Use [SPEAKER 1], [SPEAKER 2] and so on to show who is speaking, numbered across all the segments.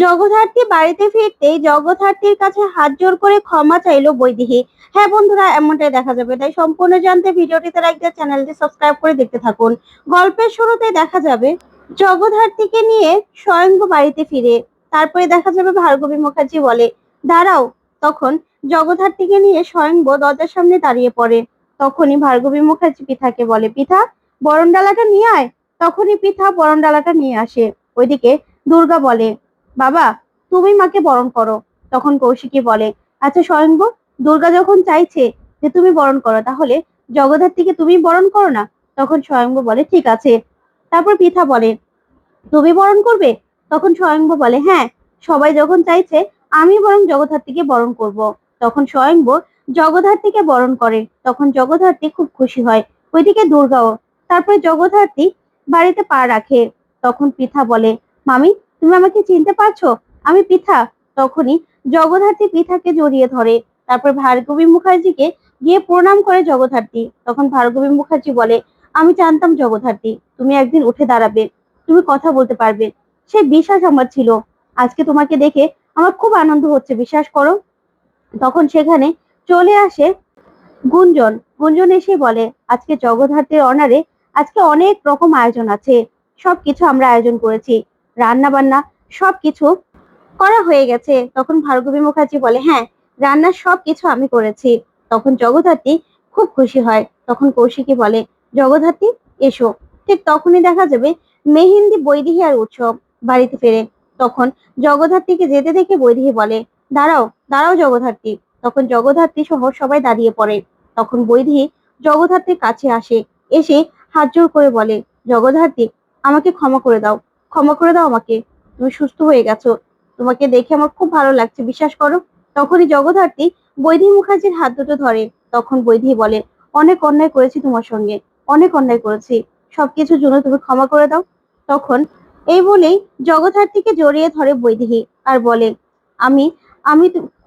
[SPEAKER 1] জগদ্ধাত্রী বাড়িতে ফিরতেই জগদ্ধাত্রীর কাছে হাত জোর করে ক্ষমা চাইলো বৈদেহী হ্যাঁ বন্ধুরা, এমনটাই দেখা যাবে। তাই সম্পূর্ণ জানতে ভিডিওটিতে লাইক দিয়ে চ্যানেলটি সাবস্ক্রাইব করে দেখতে থাকুন। গল্পের শুরুতে দেখা যাবে জগদ্ধাত্রীকে নিয়ে স্বয়ংভ বাড়িতে ফিরে। তারপরে দেখা যাবে ভার্গবী মুখার্জি বলে, দাঁড়াও। তখন জগদ্ধাত্রীকে নিয়ে স্বয়ংভ দরজার সামনে দাঁড়িয়ে পড়ে। তখনই ভার্গবী মুখার্জি পিঠাকে বলে পিঠা বরণডালাটা নিয়ে আয়। তখনই পিঠা বরণডালাটা নিয়ে আসে। ওইদিকে দুর্গা বলে বাবা, তুমি মাকে বরণ করো। তখন কৌশিকী বলে আচ্ছা স্বয়ংভ দুর্গা যখন চাইছে যে তুমি বরণ করো, তাহলে জগদ্ধাত্রীকে তুমি বরণ করো না? তখন স্বয়ংভ বলে, ঠিক আছে। তারপর পিঠা বলে, তুমি বরণ করবে? তখন স্বয়ংভ বলে হ্যাঁ সবাই যখন চাইছে, আমি বরং জগদ্ধাত্রীকে বরণ করব। তখন স্বয়ংভ জগদ্ধাত্রীকে বরণ করে। তখন জগদ্ধাত্রী খুব খুশি হয়। ওইদিকে দুর্গাও, তারপরে জগদ্ধাত্রী বাড়িতে পা রাখে। তখন পিঠা বলে, মামি তুমি আমাকে চিনতে পারছ? আমি পিঠা তখনই জগদ্ধাত্রী পিঠাকে জড়িয়ে ধরে। তারপর ভার্গবী মুখার্জিকে গিয়ে প্রণাম করে জগদ্ধাত্রী। তখন ভার্গবী মুখার্জি বলে, আমি জানতাম জগদ্ধাত্রী, তুমি একদিন উঠে দাঁড়াবে। তুমি কথা বলতে পারবে। সে বিশ্বাস আমার ছিল। আজকে তোমাকে দেখে আমার খুব আনন্দ হচ্ছে, বিশ্বাস করো। তখন সেখানে চলে আসে গুঞ্জন। গুঞ্জন এসে বলে, আজকে জগদ্ধাত্রীর অনারে আজকে অনেক রকম আয়োজন আছে। সবকিছু আমরা আয়োজন করেছি। রান্না বান্না সবকিছু করা হয়ে গেছে। তখন ভার্গবী মুখার্জি বলে হ্যাঁ রান্নার সবকিছু আমি করেছি। তখন জগদ্ধাত্রী খুব খুশি হয়। তখন কৌশিকী বলে, জগদ্ধাত্রী, এসো। ঠিক তখনই দেখা যাবে মেহেন্দি বৈদেহী আর উৎসব বাড়িতে ফেরে। তখন জগদ্ধাত্রীকে যেতে দেখে বৈদেহী বলে, দাঁড়াও দাঁড়াও জগদ্ধাত্রী। তখন জগদ্ধাত্রী সহ সবাই দাঁড়িয়ে পড়ে। তখন বৈদেহী জগদ্ধাত্রীর কাছে আসে, এসে হাত জোর করে বলে, জগদ্ধাত্রী, আমাকে ক্ষমা করে দাও। ক্ষমা করে দাও আমাকে। তুমি সুস্থ হয়ে গেছো। তোমাকে দেখে আমার খুব ভালো লাগছে, বিশ্বাস করো। তখনই জগদ্ধাত্রী বৈধি মুখার্জির হাত দুটো ধরে। তখন বৈধি বলে, অনেক অন্যায় করেছি তোমার সঙ্গে। অনেক অন্যায় করেছি। সবকিছুর জন্য তুমি ক্ষমা করে দাও। তখন এই বলেই জগদ্ধাত্রীকে জড়িয়ে ধরে বৈদেহী আর বলে, আমি আমি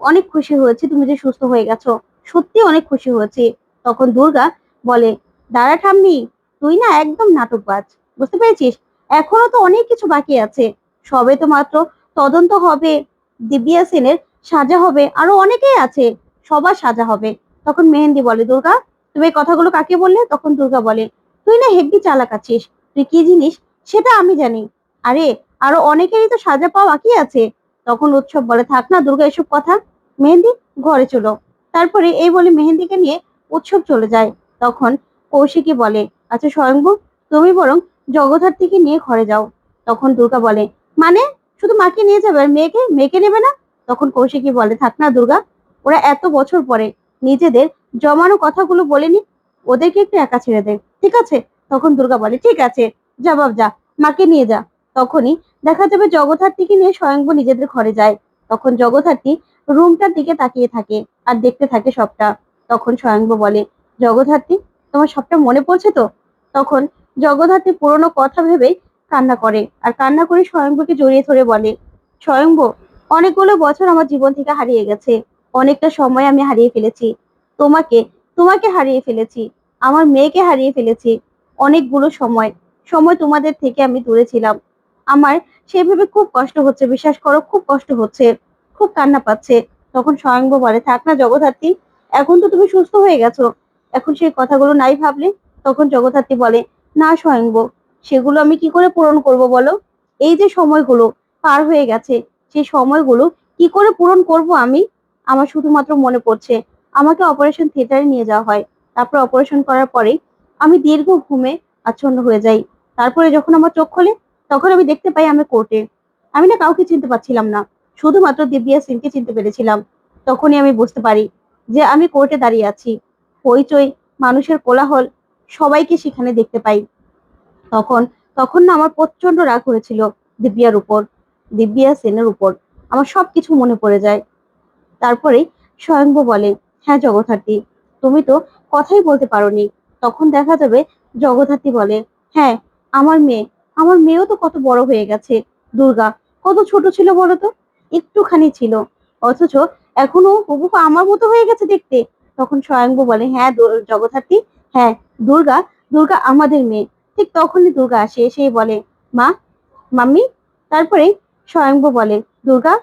[SPEAKER 1] অনেক খুশি হয়েছি, তুমি যে সুস্থ হয়ে গেছো। সত্যি অনেক খুশি হয়েছি। তখন দুর্গা বলে, দাঁড়া ঠাম্মি, তুই না একদম নাটকবাজ, বুঝতে পেরেছিস? এখনও তো অনেক কিছু বাকি আছে। সবে তো মাত্র তদন্ত হবে, দিব্যা সেনের সাজা হবে, আরও অনেকেই আছে, সবার সাজা হবে। তখন মেহেন্দি বলে, দুর্গা, তুমি এই কথাগুলো কাকে বললে? তখন দুর্গা বলে, তুই না হেব্বি চালাক আছিস, তুই কি জিনিস? সেটা আমি জানি। আরে, আরও অনেকেরই তো সাজা পাওয়া কি আছে। তখন উৎসব বলে, থাক না দুর্গা, এসব কথা। মেহেন্দি ঘরে চলো। তারপরে এই বলে মেহেন্দিকে নিয়ে উৎসব চলে যায়। তখন কৌশিকী বলে আচ্ছা স্বয়ংভু, তুমি বরং জগদ্ধাত্রীকে নিয়ে ঘরে যাও। তখন দুর্গা বলে মানে? শুধু মাকে নিয়ে যাবে আর মেয়েকে? মেয়েকে নেবে না? তখন কৌশিকী বলে, থাক না দুর্গা, ওরা এত বছর পরে নিজেদের জমানো কথাগুলো বলেনি ওদেরকে একটু একা ছেড়ে দেয় ঠিক আছে? তখন দুর্গা বলে, ঠিক আছে জবাব যা, মাকে নিয়ে যা। তখনই দেখা যাবে জগদ্ধাত্রীকে নিয়ে স্বয়ংভু নিজেদের ঘরে যায়। তখন জগদ্ধাত্রী রুমটার দিকে তাকিয়ে থাকে আর দেখতে থাকে সবটা। তখন স্বয়ংভু বলে, জগদ্ধাত্রী, তোমার সবটা মনে পড়ছে তো? তখন জগদ্ধাত্রী পুরনো কথা ভেবে কান্না করে আর কান্না করে স্বয়ংভূকে জড়িয়ে ধরে বলে, স্বয়ংভূ, অনেকগুলো বছর আমার জীবন থেকে হারিয়ে গেছে। অনেকটা সময় আমি হারিয়ে ফেলেছি। তোমাকে তোমাকে হারিয়ে ফেলেছি। আমার মেয়েকে হারিয়ে ফেলেছি। অনেকগুলো সময় সময় তোমাদের থেকে আমি দূরে ছিলাম। আমার সেভাবে খুব কষ্ট হচ্ছে, বিশ্বাস করো, খুব কষ্ট হচ্ছে। খুব কান্না পাচ্ছে। তখন স্বয়ংভূ বলে, থাক না জগদ্ধাত্রী, এখন তো তুমি সুস্থ হয়ে গেছো। এখন সেই কথাগুলো নাই ভাবলে? তখন জগদ্ধাত্রী বলে না স্বয়ংভূ সেগুলো আমি কি করে পূরণ করব বলো? এই যে সময়গুলো পার হয়ে গেছে সেই সময়গুলো কি করে পূরণ করব আমি? আমার শুধুমাত্র মনে পড়ছে, আমাকে অপারেশন থিয়েটারে নিয়ে যাওয়া হয়। তারপর অপারেশন করার পরে আমি দীর্ঘ ঘুমে আচ্ছন্ন হয়ে যাই। তারপরে যখন আমার চোখ খোলে, তখন আমি দেখতে পাই আমি কোর্টে। আমি না কাউকে চিনতে পারছিলাম না, শুধুমাত্র দিব্যা সিংকে চিনতে পেরেছিলাম। তখনই আমি বুঝতে পারি যে আমি কোর্টে দাঁড়িয়ে আছি। হইচই, মানুষের কোলাহল সবাইকে সেখানে দেখতে পাই। তখন তখন না আমার প্রচণ্ড রাগ হয়েছিল দিব্যার উপর, দিব্যা সেনের উপর। আমার সবকিছু মনে পড়ে যায়। তারপরে স্বয়ংভু বলে হ্যাঁ জগদ্ধাত্রী, তুমি তো কথাই বলতে পারোনি। তখন দেখা যাবে জগদ্ধাত্রী বলে হ্যাঁ আমার মেয়ে, আমার মেয়েও তো কত বড় হয়ে গেছে। দুর্গা, কত ছোট ছিল বলো তো? একটুখানি ছিল। অথচ এখনও হুবহু আমার মতো হয়ে গেছে দেখতে। তখন স্বয়ংভু বলে হ্যাঁ জগদ্ধাত্রী হ্যাঁ দুর্গা দুর্গা আমাদের মেয়ে। ঠিক তখনই দুর্গা আসে, এসেই বলে, মা, মাম্মি? তারপরে স্বয়ংভু বলে, দুর্গা,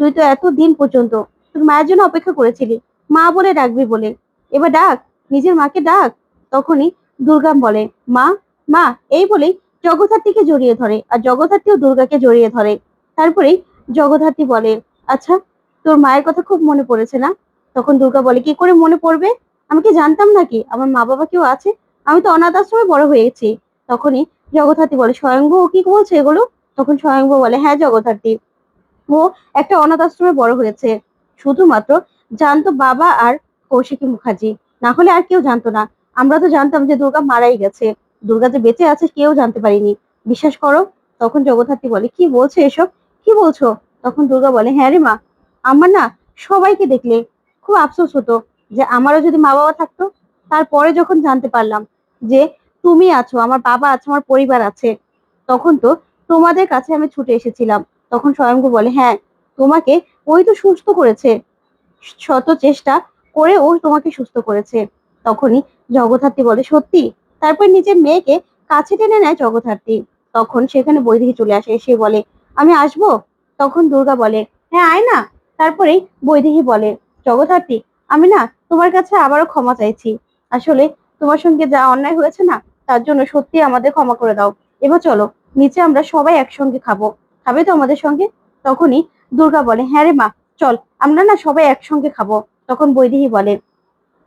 [SPEAKER 1] তুই তো এত দিন পর্যন্ত তোর মায়ের জন্য অপেক্ষা করেছিলি। মা বলে ডাকবি বলে। এবার ডাক, নিজের মাকে ডাক। তখনই দুর্গা বলে, মা মা। এই বলেই জগদ্ধাত্রীকে জড়িয়ে ধরে, আর জগদ্ধাত্রীও দুর্গাকে জড়িয়ে ধরে। তারপরেই জগদ্ধাত্রী বলে আচ্ছা তোর মায়ের কথা খুব মনে পড়েছে না? তখন দুর্গা বলে, কি করে মনে পড়বে? আমি কি জানতাম নাকি? আমার মা বাবা কেউ আছে? আমি তো অনাথ আশ্রমে বড় হয়েছি তখনই জগদ্ধাত্রী বলে স্বয়ংভু ও কি বলছে এগুলো? তখন স্বয়ংভু বলে হ্যাঁ জগদ্ধাত্রী ও একটা অনাথ আশ্রমে বড় হয়েছে। শুধুমাত্র জানতো বাবা আর কৌশিকী মুখার্জি। না হলে আর কেউ জানতো না। আমরা তো জানতাম যে দুর্গা মারাই গেছে। দুর্গা যে বেঁচে আছে কেউ জানতে পারিনি। বিশ্বাস করো? তখন জগদ্ধাত্রী বলে, কি বলছো এসব? কি বলছো? তখন দুর্গা বলে হ্যাঁ রে মা, আমার না সবাইকে দেখলে খুব আফসোস হতো। যে আমারও যদি মা বাবা থাকতো, তারপরে যখন জানতে পারলাম যে তুমি আছো, আমার বাবা আছে, আমার পরিবার আছে, তখন তো তোমাদের কাছে আমি ছুটে এসেছিলাম। তখন স্বয়ংভু বলে হ্যাঁ তোমাকে ওই তো সুস্থ করেছে, শত চেষ্টা করে ও তোমাকে সুস্থ করেছে। তখনই জগদ্ধাত্রী বলে, সত্যি? তারপর নিজের মেয়েকে কাছে টেনে নেয় জগদ্ধাত্রী। তখন সেখানে বৈদেহী চলে আসে, এসে বলে, আমি আসব? তখন দুর্গা বলে হ্যাঁ আয় না। তারপরেই বৈদেহী বলে, জগদ্ধাত্রী, আমি না তোমার কাছে আবারও ক্ষমা চাইছি। আসলে তোমার সঙ্গে যা অন্যায় হয়েছে না, তার জন্য সত্যি আমাদের ক্ষমা করে দাও। এবার চলো, নিচে আমরা সবাই একসঙ্গে খাব। খাবে তো আমাদের সঙ্গে? তখনই দুর্গা বলে হ্যাঁ রে মা, চল, আমরা না সবাই একসঙ্গে খাব। তখন বৈদেহী বলে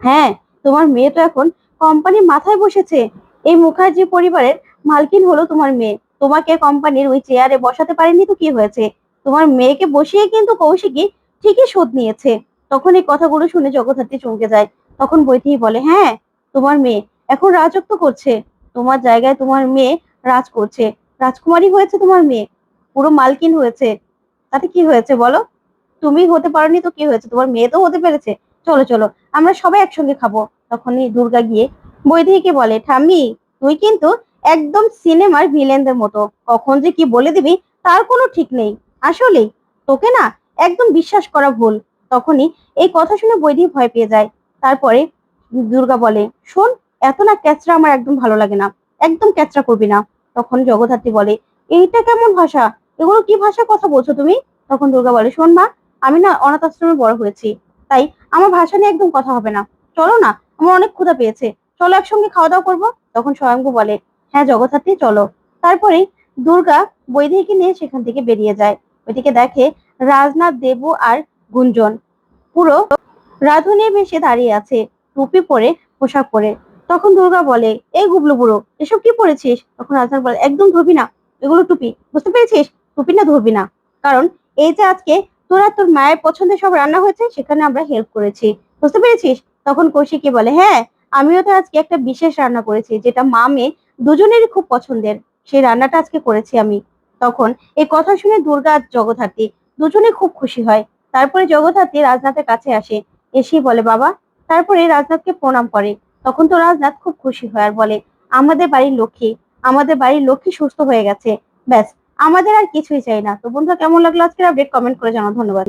[SPEAKER 1] হ্যাঁ তোমার মেয়ে তো এখন কোম্পানির মাথায় বসেছে। এই মুখার্জি পরিবারের মালকিন হলো তোমার মেয়ে। তোমাকে কোম্পানির ওই চেয়ারে বসাতে পারেনি তো কি হয়েছে? তোমার মেয়েকে বসিয়ে কিন্তু কৌশিকী ঠিকই শোধ নিয়েছে। তখন এই কথাগুলো শুনে জগদ্ধাত্রী চমকে যায়। তখন বৈদেহী বলে হ্যাঁ তোমার মেয়ে। এখন রাজত্ব করছে। তোমার জায়গায় তোমার মেয়ে রাজ করছে। রাজকুমারী হয়েছে তোমার মেয়ে। পুরো মালকিন হয়েছে। তাতে কি হয়েছে বলো? তুমি হতে পারোনি তো কি হয়েছে? তোমার মেয়ে তো হতে পেরেছে। চলো চলো, আমরা সবাই একসঙ্গে খাব। তখনই দুর্গা গিয়ে বৈদেহীকে বলে, ঠাম্মি, তুই কিন্তু একদম সিনেমার ভিলেনদের মতো। কখন যে কি বলে দিবি তার কোনো ঠিক নেই। আসলেই তোকে না একদম বিশ্বাস করা ভুল। তখনই এই কথা শুনে বৈদেহী ভয় পেয়ে যায়। তারপরে দুর্গা বলে, শোন, এত না ক্যাচরা আমার একদম ভালো লাগে না, একদম ক্যাচরা করবি না। তখন জগদ্ধাত্রী বলে, এইটা কেমন ভাষা? এগুলো কি ভাষা কথা বলছো তুমি? তখন দুর্গা বলে, শোন মা, আমি না অনাথ আশ্রমে বড় হয়েছি, তাই আমার ভাষা নিয়ে একদম কথা হবে না। চলো না, আমার অনেক ক্ষুধা পেয়েছে, চলো একসঙ্গে খাওয়া দাওয়া করব? তখন স্বয়ংভু বলে হ্যাঁ জগদ্ধাত্রী, চলো। তারপরে দুর্গা বৈদেহীকে নিয়ে সেখান থেকে বেরিয়ে যায়। ওইদিকে দেখে রাজনাথ দেবু আর গুঞ্জন। পুরো রাধুনি বেশে দাঁড়িয়ে আছে টুপি পরে, পোশাক পরে। তখন দুর্গা বলে এই গুবলু বুড়ো, এসব কি পরেছিস? তখন রাজনাথ বলে, একদম ধরবি না, এগুলো টুপি। বুঝতে পেরেছিস? টুপি না ধরবি না। কারণ এই যে আজকে তোরা তোর মায়ের পছন্দের সব রান্না হয়েছে, সেখানে আমরা হেল্প করেছি। বুঝতে পেরেছিস? তখন কৌশিকী বলে হ্যাঁ আমিও তো আজকে একটা বিশেষ রান্না করেছি, যেটা মা মেয়ে দুজনেরই খুব পছন্দের। সেই রান্নাটা আজকে করেছি আমি। তখন এই কথা শুনে দুর্গা জগদ্ধাত্রী দুজনে খুব খুশি হয়। তারপরে জগদ্ধাত্রী রাজনাথের কাছে আসে। এসেই বলে, বাবা। তারপরে রাজনাথকে প্রণাম করে। তখন তো রাজনাথ খুব খুশি হয় আর বলে, আমাদের বাড়ির লক্ষ্মী, আমাদের বাড়ির লক্ষ্মী সুস্থ হয়ে গেছে। ব্যাস, আমাদের আর কিছুই চাই না। তো বন্ধুরা, কেমন লাগল আজকে আপডেট কমেন্ট করে জানাও। ধন্যবাদ।